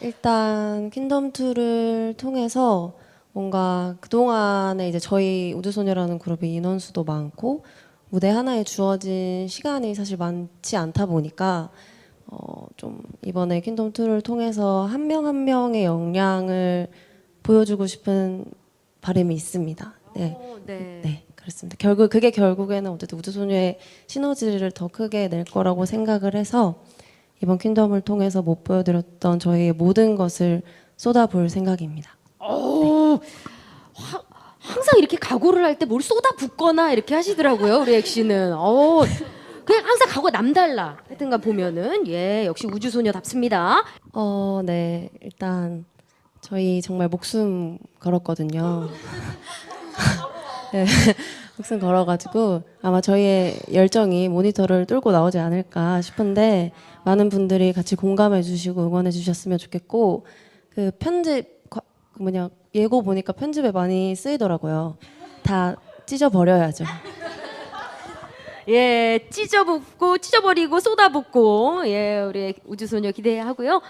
일단 킹덤 2를 통해서 뭔가 그동안에 이제 저희 우주소녀라는 그룹이 인원수도 많고 무대 하나에 주어진 시간이 사실 많지 않다 보니까 어, 좀 이번에 킹덤 2를 통해서 한 명 한 명의 역량을 보여주고 싶은 바람이 있습니다. 네. 어, 네. 네, 그렇습니다. 결국 그게 결국에는 어쨌든 우주소녀의 시너지를 더 크게 낼 거라고 생각을 해서 이번 킹덤을 통해서 못 보여드렸던 저희의 모든 것을 쏟아볼 생각입니다. 오, 하- 항상 이렇게 각오를 할 때 뭘 쏟아 붓거나 이렇게 하시더라고요 우리 액씨는. 어, 그냥 항상 각오가 남달라. 하여튼간 보면은 예 역시 우주소녀답습니다. 어, 네, 일단 저희 정말 목숨 걸었거든요. 네, 목숨 걸어가지고 아마 저희의 열정이 모니터를 뚫고 나오지 않을까 싶은데 많은 분들이 같이 공감해 주시고 응원해 주셨으면 좋겠고 그 편집 과- 그 뭐냐 예고 보니까 편집에 많이 쓰이더라고요. 다 찢어 버려야죠. 예 찢어붓고 찢어버리고 쏟아붓고 예 우리 우주소녀 기대하고요.